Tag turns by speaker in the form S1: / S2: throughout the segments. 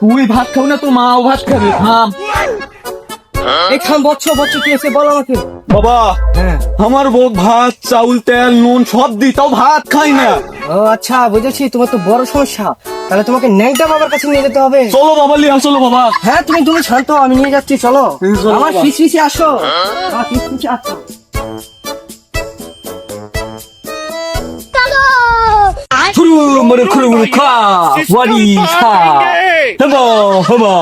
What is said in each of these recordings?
S1: তুই ভাত খাও না তোর মাও ভাত খাবে থাম।
S2: এই খান বচ্চ বচ্চ কি আছে বল আমাকে।
S1: বাবা
S2: হ্যাঁ।
S1: আমার বউ ভাত চাউল তেল নুন সব দিই তাও ভাত খাই না।
S2: ও আচ্ছা বুঝেছি তোমার তো বড় সমস্যা। তাহলে তোমাকে ন্যাংটা বাবার কাছে নিয়ে যেতে হবে।
S1: চলো বাবা লিয়া চলো বাবা।
S2: হ্যাঁ তুমি তুমি শান্ত হও, আমি নিয়ে যাচ্ছি চলো।
S1: হুম, চলো
S2: আমার
S1: বাবা।
S2: ফিস ফিসে আসো। আমার ফিস ফিসে আসো
S1: ফুরু মরে খুরু খা ওয়ারি খা হেমা হেমা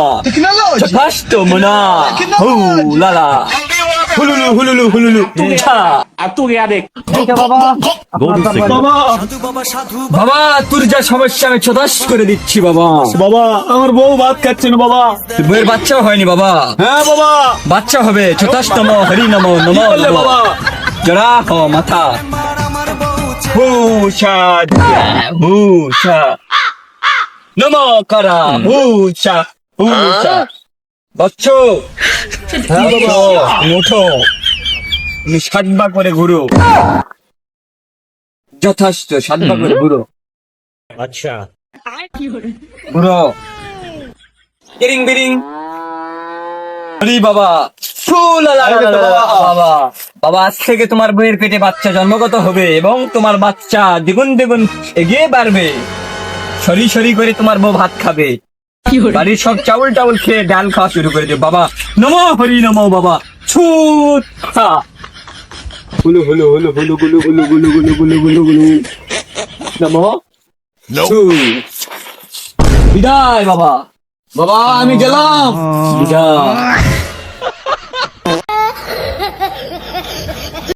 S1: ফাস্ট মনা হু লালা হুলুলু হুলুলু হুলুলু ছা
S2: ঠিক আছে বাবা আপনার তারপর-
S1: বাবা বাবা তোর যা সমস্যা আমি ছদাস করে দিচ্ছি বাবা। বাবা আমার বউ ভাত খাচ্ছে না বাবা। বউয়ের বাচ্চাও হয়নি বাবা। হ্যাঁ বাবা। বাচ্চা হবে ছতাস নম হরি নম নম। বাবা? জরা হ মাথা। হুষা হুষা নম করা হুষা হুষা বচ্চ মুঠো তুমি সাতবা করে ঘুরো যথাস্থ সাতবা করে ঘুরো
S3: আচ্ছা
S1: ঘুরো বিরিং বিরিং বাবা ফুল বাবা বাবা আজ থেকে তোমার বইয়ের পেটে বাচ্চা জন্মগত হবে এবং তোমার বাচ্চা দ্বিগুণ দ্বিগুণ এগিয়ে বাড়বে। সরি সরি করে তোমার বউ ভাত খাবে। বাড়ির সব চাউল টাউল খেয়ে ডাল খাওয়া শুরু করে দেবে বাবা নমো হরি নমো বাবা। ছুট হুলু হুলু হুলু হুলু গুলু গুলু গুলু গুলু গুলু গুলু গুলু নমো। বিদায় বাবা। বাবা আমি গেলাম। বিদায়।